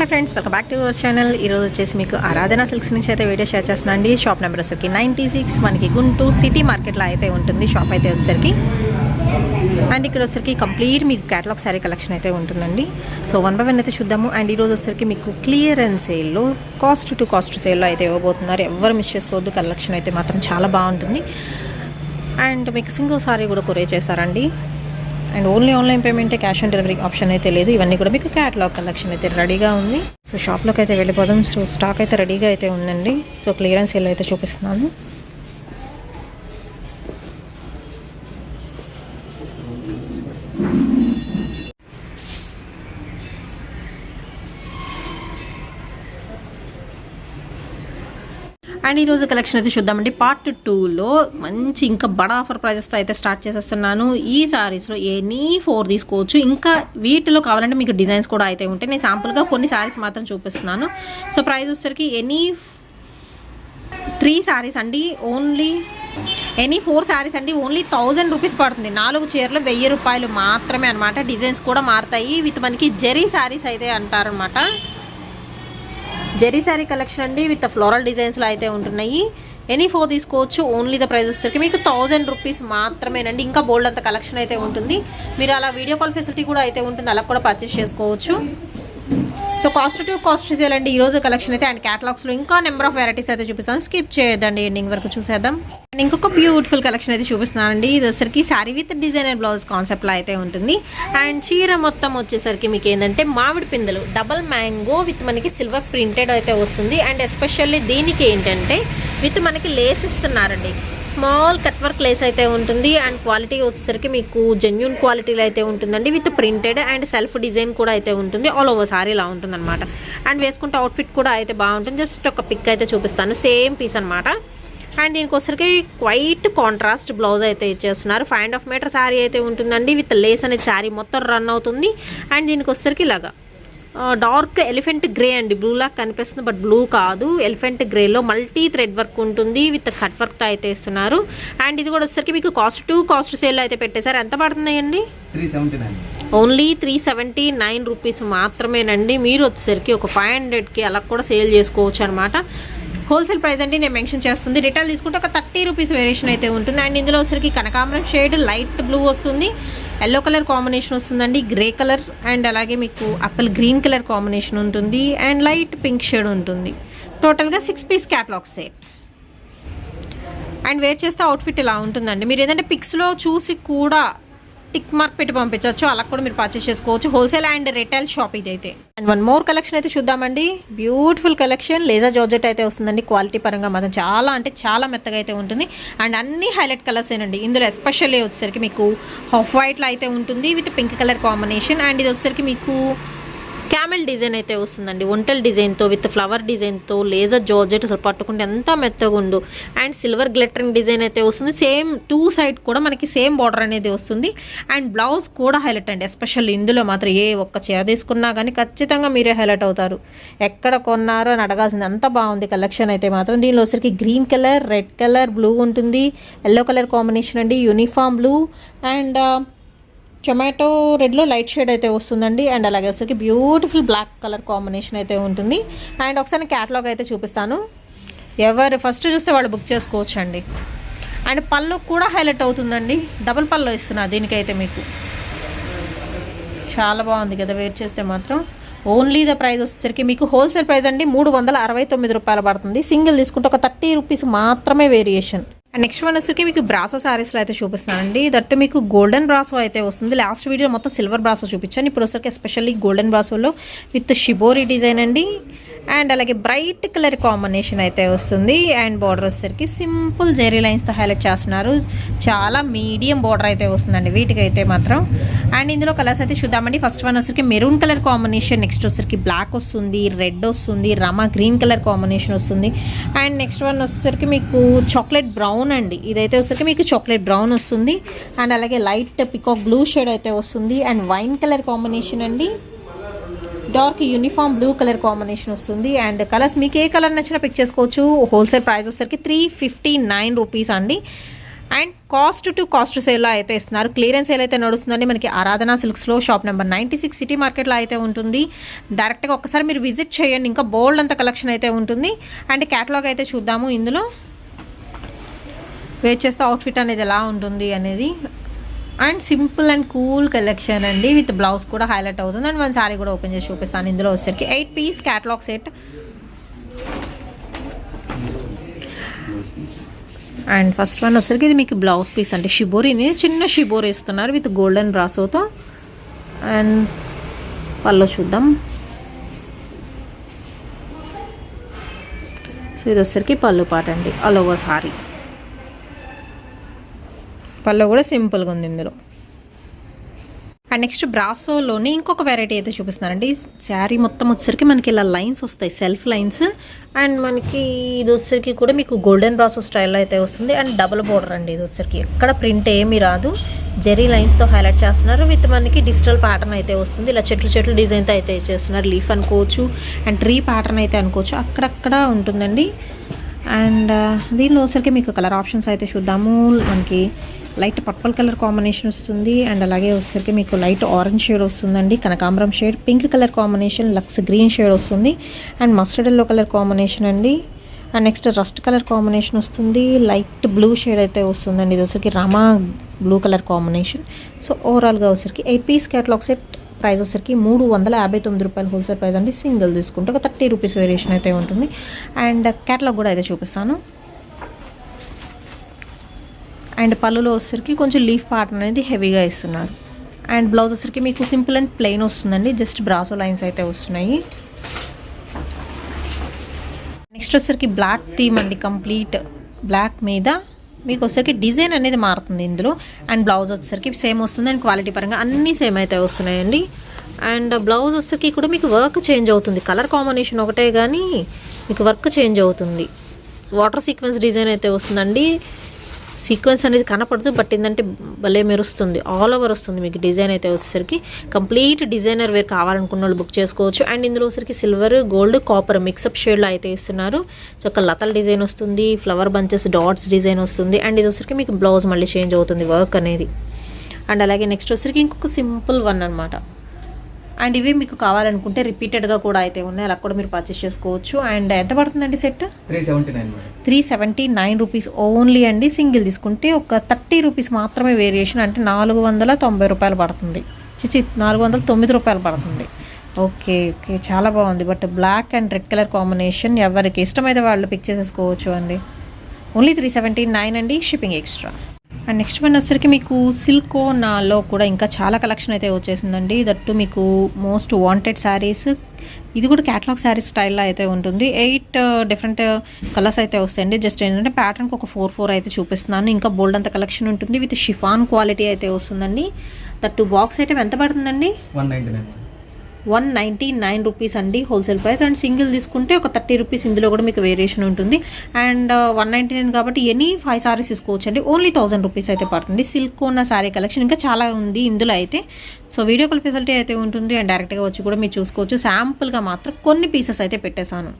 Hi friends welcome back to our channel ఈరోజు వచ్చేసి మీకు ఆరాధన సిల్క్స్ నుంచి అయితే వీడియో షేర్ చేస్తున్నా అండి. షాప్ నెంబర్ వచ్చేసరికి నైంటీ సిక్స్ మనకి గుంటూరు సిటీ మార్కెట్లో అయితే ఉంటుంది షాప్ అయితే వచ్చేసరికి. అండ్ ఇక్కడ వచ్చేసరికి కంప్లీట్ మీకు క్యాటలాగ్ శారీ కలెక్షన్ అయితే ఉంటుందండి. సో వన్ బై వన్ అయితే చూద్దాము. అండ్ ఈరోజు వచ్చేసరికి మీకు క్లియరెన్స్ సేల్లో కాస్ట్ టు కాస్ట్ సేల్లో అయితే ఇవ్వబోతున్నారు. ఎవరు మిస్ చేసుకోవద్దు. కలెక్షన్ అయితే మాత్రం చాలా బాగుంటుంది. అండ్ మీకు సింగిల్ సారీ కూడా కొరే చేశారండి. అండ్ ఓన్లీ ఆన్లైన్ పేమెంటే క్యాష్ ఆన్ డెలివరీ ఆప్షన్ అయితే లేదు. ఇవన్నీ కూడా మీకు క్యాటలాగ్ కలెక్షన్ అయితే రెడీగా ఉంది. సో షాప్లోకి అయితే వెళ్ళిపోదాం. సో స్టాక్ అయితే రెడీగా అయితే ఉందండి. సో క్లియరెన్స్ సేల్ అయితే చూపిస్తున్నాను. అండ్ ఈరోజు కలెక్షన్ అయితే చూద్దామండి. పార్ట్ టూలో మంచి ఇంకా బడా ఆఫర్ ప్రైజెస్తో అయితే స్టార్ట్ చేసేస్తున్నాను. ఈ శారీస్లో ఎనీ ఫోర్ తీసుకోవచ్చు. ఇంకా వీటిలో కావాలంటే మీకు డిజైన్స్ కూడా అయితే ఉంటాయి. నేను శాంపుల్గా కొన్ని శారీస్ మాత్రం చూపిస్తున్నాను. సో ప్రైస్ వచ్చేసరికి ఎనీ త్రీ శారీస్ అండి. ఓన్లీ ఎనీ ఫోర్ శారీస్ అండి. ఓన్లీ థౌజండ్ రూపీస్ పడుతుంది. నాలుగు చీరలు వెయ్యి రూపాయలు మాత్రమే అనమాట డిజైన్స్ కూడా మారుతాయి. విత్ మనకి జెరీ శారీస్ అయితే అంటారనమాట జెరీ శారీ కలెక్షన్ అండి విత్ ఫ్లోరల్ డిజైన్స్లో అయితే ఉంటున్నాయి. ఎనీ ఫోర్ తీసుకోవచ్చు ఓన్లీ ద ప్రైస్ వచ్చేసరికి మీకు థౌజండ్ రూపీస్ మాత్రమేనండి ఇంకా బోల్డ్ అంత కలెక్షన్ అయితే ఉంటుంది. మీరు అలా వీడియో కాల్ ఫెసిలిటీ కూడా అయితే ఉంటుంది అలా కూడా పర్చేస్ చేసుకోవచ్చు. సో కాస్ట్ టు కాస్ట్ చేయాలండి. ఈ రోజు కలెక్షన్ అయితే అండ్ క్యాటలాగ్స్లో ఇంకా నెంబర్ ఆఫ్ వెరైటీస్ అయితే చూపిస్తాను. స్కిప్ చేయొద్దండి ఎండింగ్ వరకు చూసేద్దాం. అండ్ ఇంకొక బ్యూటిఫుల్ కలెక్షన్ అయితే చూపిస్తున్నానండి. ఇది వచ్చేసరికి శారీ విత్ డిజైనర్ బ్లౌజ్ కాన్సెప్ట్లో అయితే ఉంటుంది. అండ్ చీర మొత్తం వచ్చేసరికి మీకు ఏంటంటే మామిడి పిందెలు డబల్ మ్యాంగో విత్ మనకి సిల్వర్ ప్రింటెడ్ అయితే వస్తుంది. అండ్ ఎస్పెషల్లీ దీనికి ఏంటంటే విత్ మనకి లేస్ ఇస్తున్నారండి. స్మాల్ కట్ వర్క్ లేస్ అయితే ఉంటుంది అండ్ క్వాలిటీ వచ్చేసరికి మీకు జెన్యున్ క్వాలిటీలో అయితే ఉంటుందండి. With printed and self design కూడా అయితే ఉంటుంది. ఆల్ ఓవర్ సారీ ఇలా ఉంటుంది అనమాట అండ్ వేసుకుంటే అవుట్ఫిట్ కూడా అయితే బాగుంటుంది. జస్ట్ ఒక పిక్ అయితే చూపిస్తాను. సేమ్ పీస్ అనమాట అండ్ దీనికోసరికి క్వైట్ కాంట్రాస్ట్ బ్లౌజ్ అయితే ఇచ్చేస్తున్నారు. Five and half metre sari అయితే ఉంటుందండి. విత్ లేస్ అనేది శారీ మొత్తం రన్ అవుతుంది. అండ్ దీనికి వచ్చరికి ఇలాగా. డార్క్ ఎలిఫెంట్ గ్రే అండి. బ్లూ లాగా కనిపిస్తుంది బట్ బ్లూ కాదు. ఎలిఫెంట్ గ్రేలో మల్టీ థ్రెడ్ వర్క్ ఉంటుంది విత్ కట్ వర్క్తో అయితే ఇస్తున్నారు. అండ్ ఇది కూడా వచ్చేసరికి మీకు కాస్ట్ టు కాస్ట్ సేల్ అయితే పెట్టేశారు. ఎంత పడుతున్నాయండి? Seventy nine only three seventy nine rupees మాత్రమేనండి. మీరు వచ్చేసరికి ఒక ఫైవ్ హండ్రెడ్కి అలా కూడా సేల్ చేసుకోవచ్చు అనమాట హోల్సేల్ ప్రైస్ అంటే నేను మెన్షన్ చేస్తుంది. రిటైల్ తీసుకుంటే ఒక థర్టీ రూపీస్ వేరియేషన్ అయితే ఉంటుంది. అండ్ ఇందులో వచ్చరికి కనకాంబరం షేడ్ లైట్ బ్లూ వస్తుంది. ఎల్లో కలర్ కాంబినేషన్ వస్తుందండి గ్రే కలర్ అండ్ అలాగే మీకు అప్పల్ గ్రీన్ కలర్ కాంబినేషన్ ఉంటుంది అండ్ లైట్ పింక్ షేడ్ ఉంటుంది. టోటల్గా six piece catalogue set and wear చేస్తే అవుట్ఫిట్ ఇలా ఉంటుందండి. మీరు ఏదంటే పిక్స్లో చూసి కూడా టిక్ మార్క్ పెట్టి పంపించవచ్చు. అలా కూడా మీరు పర్చేస్ చేసుకోవచ్చు. హోల్సేల్ అండ్ రిటైల్ షాప్ ఇదైతే. అండ్ వన్ మోర్ కలెక్షన్ అయితే చూద్దామండి. బ్యూటిఫుల్ కలెక్షన్ లేజర్ జార్జెట్ అయితే వస్తుందండి. క్వాలిటీ పరంగా మాత్రం చాలా అంటే చాలా మెత్తగా అయితే ఉంటుంది. అండ్ అన్ని హైలైట్ కలర్స్ ఏనండి. ఇందులో ఎస్పెషల్లీ వచ్చేసరికి మీకు హాఫ్ వైట్లో అయితే ఉంటుంది. With pink colour combination and ఇది వచ్చేసరికి మీకు క్యామెల్ డిజైన్ అయితే వస్తుందండి. ఒంటల్ డిజైన్తో విత్ ఫ్లవర్ డిజైన్తో లేజర్ జార్జెట్ అసలు పట్టుకుంటే ఎంత మెత్తగా ఉండు. అండ్ సిల్వర్ గ్లిటరింగ్ డిజైన్ అయితే వస్తుంది. సేమ్ టూ సైడ్ కూడా మనకి సేమ్ బార్డర్ అనేది వస్తుంది. అండ్ బ్లౌజ్ కూడా హైలైట్ అండి. ఎస్పెషల్ ఇందులో మాత్రం ఏ ఒక్క చీర తీసుకున్నా కానీ ఖచ్చితంగా మీరే హైలైట్ అవుతారు. ఎక్కడ కొన్నారో అని అడగాల్సింది. అంత బాగుంది కలెక్షన్ అయితే మాత్రం. దీనిలో వచ్చరికి green colour red colour blue ఉంటుంది. ఎల్లో కలర్ కాంబినేషన్ అండి. యూనిఫామ్ బ్లూ అండ్ టొమాటో రెడ్లో లైట్ షేడ్ అయితే వస్తుందండి. అండ్ అలాగే వచ్చరికి బ్యూటిఫుల్ బ్లాక్ కలర్ కాంబినేషన్ అయితే ఉంటుంది. అండ్ ఒకసారి క్యాటలాగ్ అయితే చూపిస్తాను. ఎవరు ఫస్ట్ చూస్తే వాళ్ళు బుక్ చేసుకోవచ్చు అండి అండ్ పళ్ళు కూడా హైలైట్ అవుతుందండి. డబుల్ పళ్ళు ఇస్తున్నా దీనికైతే మీకు. చాలా బాగుంది కదా వెయిట్ చేస్తే మాత్రం. ఓన్లీ ద ప్రైస్ వచ్చేసరికి మీకు హోల్సేల్ ప్రైస్ అండి మూడు వందల అరవై తొమ్మిది రూపాయలు పడుతుంది. సింగిల్ తీసుకుంటే ఒక థర్టీ రూపీస్ మాత్రమే వేరియేషన్ నెక్స్ట్ వన్ వచ్చరికి మీకు బ్రాసో శారీస్లో అయితే చూపిస్తానండి దట్టు మీకు గోల్డెన్ బ్రాసో అయితే వస్తుంది. లాస్ట్ వీడియో మొత్తం సిల్వర్ బ్రాసో చూపించాను. ఇప్పుడు వచ్చరికి ఎస్పెషల్లీ గోల్డెన్ బ్రాసోలో విత్ షిబోరి డిజైన్ అండి. అండ్ అలాగే బ్రైట్ కలర్ కాంబినేషన్ అయితే వస్తుంది. అండ్ బార్డర్ వచ్చేసరికి సింపుల్ జెరీ లైన్స్తో హైలైట్ చేస్తున్నారు. చాలా మీడియం బార్డర్ అయితే వస్తుందండి. వీటికి అయితే మాత్రం. అండ్ ఇందులో కలర్స్ అయితే చూద్దామండి. ఫస్ట్ వన్ వచ్చరికి మెరూన్ కలర్ కాంబినేషన్ నెక్స్ట్ వచ్చరికి బ్లాక్ వస్తుంది రెడ్ వస్తుంది రమా గ్రీన్ కలర్ కాంబినేషన్ వస్తుంది. అండ్ నెక్స్ట్ వన్ వచ్చేసరికి మీకు చాక్లెట్ బ్రౌన్ అండి. ఇదైతే వచ్చరికి మీకు చాక్లెట్ బ్రౌన్ వస్తుంది. అండ్ అలాగే లైట్ పికాక్ బ్లూ షేడ్ అయితే వస్తుంది. అండ్ వైన్ కలర్ కాంబినేషన్ అండి. Dark uniform blue colour combination వస్తుంది. అండ్ కలర్స్ మీకు ఏ కలర్ నచ్చినా పిక్ చేసుకోవచ్చు. హోల్సేల్ ప్రైస్ వచ్చేసరికి త్రీ ఫిఫ్టీ నైన్ రూపీస్ అండి. అండ్ కాస్ట్ టు కాస్ట్ సేల్లో అయితే ఇస్తున్నారు. క్లియరెన్స్ సేల్ అయితే నడుస్తుందండి. మనకి ఆరాధన సిల్క్స్లో shop number ninety six city మార్కెట్లో అయితే ఉంటుంది. డైరెక్ట్గా ఒక్కసారి మీరు విజిట్ చేయండి. ఇంకా బోల్డ్ అంత కలెక్షన్ అయితే ఉంటుంది. అండ్ క్యాటలాగ్ అయితే చూద్దాము. ఇందులో వేర్ చేస్తే అవుట్ఫిట్ అనేది ఎలా ఉంటుంది అనేది and simple and cool collection అండి. విత్ బ్లౌజ్ కూడా హైలైట్ అవుతుంది. అండ్ మన శారీ కూడా ఓపెన్ చేసి చూపిస్తాను ఇందులో వచ్చేసరికి. Eight piece catalogue set and first one వచ్చేసరికి ఇది మీకు బ్లౌజ్ పీస్ అంటే షిబోరిని చిన్న షిబోరీ ఇస్తున్నారు విత్ గోల్డెన్ బ్రాసోతో అండ్ పళ్ళు చూద్దాం. సో ఇది వచ్చేసరికి పళ్ళు పాట అండి. ఆల్ ఓవర్ సారీ పళ్ళు కూడా సింపుల్గా ఉంది ఇందులో. అండ్ నెక్స్ట్ బ్రాసోలోనే ఇంకొక వెరైటీ అయితే చూపిస్తున్నారండి. శారీ మొత్తం వచ్చేసరికి మనకి ఇలా లైన్స్ వస్తాయి సెల్ఫ్ లైన్స్ అండ్ మనకి ఇది వచ్చేసరికి కూడా మీకు గోల్డెన్ బ్రాసో స్టైల్లో అయితే వస్తుంది. అండ్ డబుల్ బోర్డర్ అండి ఇది వచ్చేసరికి. ఎక్కడ ప్రింట్ ఏమీ రాదు. జెరీ లైన్స్తో హైలైట్ చేస్తున్నారు. విత్ మనకి డిజిటల్ ప్యాటర్న్ అయితే వస్తుంది. ఇలా చెట్లు చెట్లు డిజైన్తో అయితే చేస్తున్నారు. లీఫ్ అనుకోవచ్చు అండ్ ట్రీ ప్యాటర్న్ అయితే అనుకోవచ్చు. అక్కడక్కడ ఉంటుందండి. అండ్ uh, దీనిలో వచ్చరికి మీకు కలర్ ఆప్షన్స్ అయితే చూద్దాము. మనకి లైట్ పర్పుల్ కలర్ కాంబినేషన్ వస్తుంది. అండ్ అలాగే వచ్చేసరికి మీకు లైట్ ఆరెంజ్ షేడ్ వస్తుందండి. కనకాంబరం shade pink colour combination Lux green shade వస్తుంది. And mustard yellow colour combination అండి. And next rust colour combination వస్తుంది. లైట్ బ్లూ షేడ్ అయితే వస్తుందండి. ఇది వచ్చరికి Rama blue colour combination. So ఓవరాల్గా వచ్చరికి eight piece catalogue set price వచ్చరికి మూడు వందల యాభై తొమ్మిది రూపాయలు హోల్సేల్ ప్రైస్ అండి. సింగిల్ తీసుకుంటే ఒక థర్టీ రూపీస్ వేరియేషన్ అయితే ఉంటుంది. అండ్ క్యాటలాగ్ కూడా అయితే చూపిస్తాను. అండ్ పళ్ళులో వచ్చరికి కొంచెం లీఫ్ పార్ట్ అనేది హెవీగా ఇస్తున్నారు. అండ్ బ్లౌజ్ వచ్చరికి మీకు సింపుల్ అండ్ ప్లెయిన్ వస్తుందండి. జస్ట్ బ్రాసో లైన్స్ అయితే వస్తున్నాయి. నెక్స్ట్ వచ్చరికి బ్లాక్ థీమ్ అండి. కంప్లీట్ బ్లాక్ మీద మీకు వచ్చేసరికి డిజైన్ అనేది మారుతుంది ఇందులో. అండ్ బ్లౌజ్ వచ్చేసరికి సేమ్ వస్తుంది. అండ్ క్వాలిటీ పరంగా అన్నీ సేమ్ అయితే వస్తున్నాయండి. అండ్ బ్లౌజ్ వచ్చేసరికి కూడా మీకు వర్క్ చేంజ్ అవుతుంది. కలర్ కాంబినేషన్ ఒకటే కానీ మీకు వర్క్ చేంజ్ అవుతుంది. వాటర్ సీక్వెన్స్ డిజైన్ అయితే వస్తుందండి. సీక్వెన్స్ అనేది కనపడదు బట్ ఏంటంటే భలే మెరుస్తుంది. ఆల్ ఓవర్ వస్తుంది మీకు డిజైన్ అయితే వచ్చేసరికి. కంప్లీట్ డిజైనర్ వేర్ కావాలనుకున్న వాళ్ళు బుక్ చేసుకోవచ్చు. అండ్ ఇందులో వచ్చరికి సిల్వర్ గోల్డ్ కాపర్ మిక్సప్ షేడ్లో అయితే ఇస్తున్నారు. చక్క లతల డిజైన్ వస్తుంది ఫ్లవర్ బంచెస్ డాట్స్ డిజైన్ వస్తుంది. అండ్ ఇది వచ్చరికి మీకు బ్లౌజ్ మళ్ళీ చేంజ్ అవుతుంది వర్క్ అనేది. అండ్ అలాగే నెక్స్ట్ వచ్చరికి ఇంకొక సింపుల్ వన్ అనమాట అండ్ ఇవి మీకు కావాలనుకుంటే రిపీటెడ్గా కూడా అయితే ఉన్నాయి. అలా కూడా మీరు పర్చేస్ చేసుకోవచ్చు. అండ్ ఎంత పడుతుందండి set? Three seventy nine madam. Three seventy nine rupees only అండి. సింగిల్ తీసుకుంటే ఒక థర్టీ రూపీస్ మాత్రమే వేరియేషన్ అంటే నాలుగు వందల తొంభై రూపాయలు పడుతుంది. చిచి నాలుగు వందల తొమ్మిది రూపాయలు పడుతుంది. Okay okay. చాలా బాగుంది. But black and red colour combination ఎవరికి ఇష్టమైతే వాళ్ళు పిక్ చేసేసుకోవచ్చు అండి. ఓన్లీ త్రీ సెవెంటీ నైన్ అండి. Shipping extra. And next one వచ్చరికి మీకు సిల్కోనాలో కూడా ఇంకా చాలా కలెక్షన్ అయితే వచ్చేసిందండి. దట్టు మీకు మోస్ట్ వాంటెడ్ శారీస్. ఇది కూడా క్యాటలాగ్ శారీస్ స్టైల్లో అయితే ఉంటుంది. ఎయిట్ డిఫరెంట్ కలర్స్ అయితే వస్తాయండి. జస్ట్ ఏంటంటే ప్యాటర్న్కి ఒక ఫోర్ ఫోర్ అయితే చూపిస్తున్నాను. ఇంకా బోల్డ్ అంత కలెక్షన్ ఉంటుంది. విత్ షిఫాన్ క్వాలిటీ అయితే వస్తుందండి. దట్టు బాక్స్ ఐటమ్ ఎంత పడుతుందండి? One ninety nine. One ninety nine rupees అండి హోల్సేల్ ప్రైస్. అండ్ సింగిల్ తీసుకుంటే ఒక థర్టీ రూపీస్ ఇందులో కూడా మీకు వేరియేషన్ ఉంటుంది. And uh, one ninety nine కాబట్టి ఎనీ ఫైవ్ సారీస్ తీసుకోవచ్చు అండి ఓన్లీ థౌసండ్ రూపీస్ అయితే పడుతుంది. సిల్క్ ఉన్న శారీ కలెక్షన్ ఇంకా చాలా ఉంది ఇందులో అయితే. సో వీడియో కాల్ ఫెసిలిటీ అయితే ఉంటుంది. అండ్ డైరెక్ట్గా వచ్చి కూడా మీరు చూసుకోవచ్చు. శాంపుల్గా మాత్రం కొన్ని పీసెస్ అయితే పెట్టేశాను.